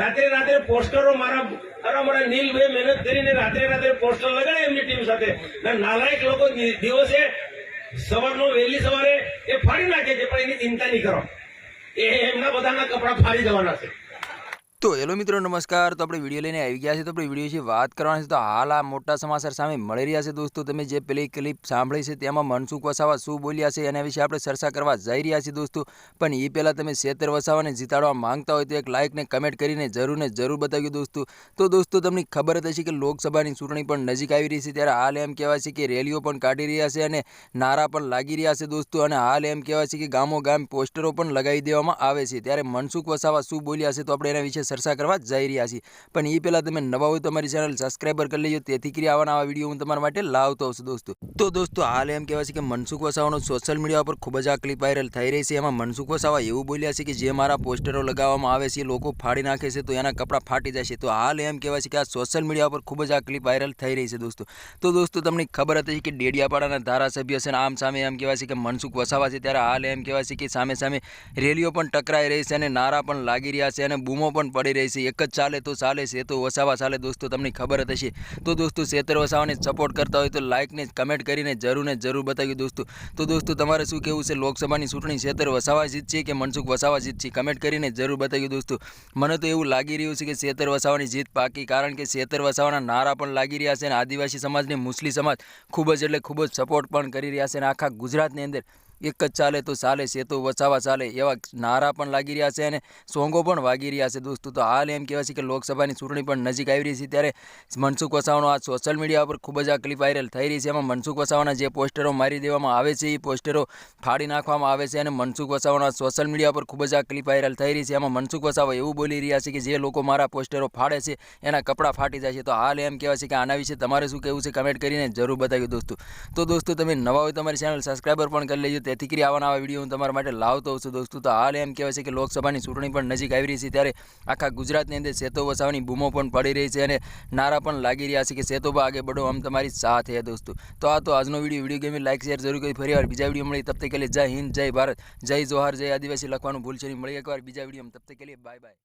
રાત્રે રાત્રે પોસ્ટરો મારા અરે મારા નીલભાઈ મહેનત કરીને રાત્રે રાત્રે પોસ્ટર લગાડે એમની ટીમ સાથે. નાલાયક લોકો દિવસે સવારનો વહેલી સવારે એ ફાડી નાખે છે, પણ એની ચિંતા નહીં કરો. એ એમના બધાના કપડા ફાડી જવાના છે. તો હેલો મિત્રો, નમસ્કાર. તો આપણે વીડિયો લઈને આવી ગયા છે તો આપણે વીડિયો વિશે વાત કરવાની છે. તો હાલ આ મોટા સમાચાર સામે મળી રહ્યા છે દોસ્તો. તમે જે પેલી ક્લિપ સાંભળી છે તેમાં મનસુખ વસાવા શું બોલ્યા છે એના વિશે આપણે ચર્ચા કરવા જઈ રહ્યા છીએ દોસ્તો. પણ એ પહેલાં તમે શેતર વસાવાને જીતાડવા માંગતા હોય તો એક લાઇક ને કમેન્ટ કરીને જરૂર ને જરૂર બતાવ્યું દોસ્તો. તો દોસ્તો, તમને ખબર જ હશે કે લોકસભાની ચૂંટણી પણ નજીક આવી રહી છે. ત્યારે હાલ એમ કહેવાય છે કે રેલીઓ પણ કાઢી રહ્યા છે અને નારા પણ લાગી રહ્યા છે દોસ્તો. અને હાલ એમ કહેવાય છે કે ગામો ગામ પોસ્ટરો પણ લગાવી દેવામાં આવે છે. ત્યારે મનસુખ વસાવા શું બોલ્યા છે તો આપણે એના વિશે ચર્ચા કરવા જઈ રહ્યા છીએ. પણ એ પહેલાં તમે નવા હોય તો અમારી ચેનલ સબસ્ક્રાઈબર કરી લેજો. તેથી કરી આવા નવા વીડિયો હું તમારા માટે લાવતો હશું દોસ્તો. તો દોસ્તો હાલ એમ કહેવાય છે કે મનસુખ વસાવાનો સોશિયલ મીડિયા પર ખૂબ જ આ ક્લિપ વાયરલ થઈ રહી છે. એમાં મનસુખ વસાવા એવું બોલ્યા છે કે જે મારા પોસ્ટરો લગાવવામાં આવે છે, એ લોકો ફાડી નાખે છે, તો એના કપડાં ફાટી જાય છે. તો હાલ એમ કહેવાય છે કે આ સોશિયલ મીડિયા પર ખૂબ જ આ ક્લિપ વાયરલ થઈ રહી છે દોસ્તો. તો દોસ્તો તમને ખબર હતી કે ડેડિયાપાડાના ધારાસભ્ય છે આમ સામે એમ કહેવાય છે કે મનસુખ વસાવા છે. ત્યારે હાલ એમ કહેવાય છે કે સામે સામે રેલીઓ પણ ટકરાઈ રહી છે અને નારા પણ લાગી રહ્યા છે અને બૂમો પણ પડી રહી છે. એક જ ચાલે તો ચાલે છે. તો વસાવા ચાલે દોસ્તો, તમને ખબર જ હશે. તો દોસ્તો, શેતર વસાવાને સપોર્ટ કરતા હોય તો લાઇકને કમેન્ટ કરીને જરૂર ને જરૂર બતાવ્યું દોસ્તો. તો દોસ્તો, તમારે શું કહેવું છે? લોકસભાની ચૂંટણી સેતર વસાવા જીતશે કે મનસુખ વસાવા જીતશે કમેન્ટ કરીને જરૂર બતાવ્યું દોસ્તો. મને તો એવું લાગી રહ્યું છે કે શેતર વસાવાની જીત પાકી, કારણ કે શેતર વસાવાના નારા પણ લાગી રહ્યા છે અને આદિવાસી સમાજને મુસ્લિમ સમાજ ખૂબ જ એટલે ખૂબ જ સપોર્ટ પણ કરી રહ્યા છે અને આખા ગુજરાતની અંદર એક જ ચાલે તો ચાલે છે તો વસાવા ચાલે, એવા નારા પણ લાગી રહ્યા છે અને સોંગો પણ વાગી રહ્યા છે દોસ્તો. તો હાલ એમ કહેવાય છે કે લોકસભાની ચૂંટણી પણ નજીક આવી રહી છે ત્યારે મનસુખ વસાવાનો આ સોશિયલ મીડિયા પર ખૂબ જ આ ક્લિપ વાયરલ થઈ રહી છે. એમાં મનસુખ વસાવાના જે પોસ્ટરો મારી દેવામાં આવે છે, એ પોસ્ટરો ફાડી નાખવામાં આવે છે અને મનસુખ વસાવાના સોશિયલ મીડિયા પર ખૂબ જ આ ક્લિપ વાયરલ થઈ રહી છે. એમાં મનસુખ વસાવા એવું બોલી રહ્યા છે કે જે લોકો મારા પોસ્ટરો ફાડે છે, એના કપડાં ફાટી જાય છે. તો હાલ એમ કહેવાય છે કે આના વિશે તમારે શું કહેવું છે કમેન્ટ કરીને જરૂર બતાવ્યું દોસ્તો. તો દોસ્તો, તમે નવા હોય તમારી ચેનલ સબસ્ક્રાઈબર પણ કરી લેજો. તેથી કરી આવા નવા વીડિયો હું તમારા માટે લાવતો છું દોસ્તો. તો હાલ એમ કહેવાય છે કે લોકસભાની ચૂંટણી પણ નજીક આવી રહી છે, ત્યારે આખા ગુજરાતની અંદર સેતો વસાવાની બૂમો પણ પડી રહી છે અને નારા પણ લાગી રહ્યા છે કે સેતોબા આગે બડો આમ તમારી સાથ દોસ્તો. તો આ તો આજનો વીડિયો વીડિયો ગમે લાઈક, શેર જરૂર કરી, ફરી વાર બીજા વીડિયો મળી તબ તક કે જય હિન્દ, જય ભારત, જય જોહાર, જય આદિવાસી લખવાનું ભૂલશે નહીં. મળી એકવાર બીજા વીડિયો તબ તક કે બાય બાય.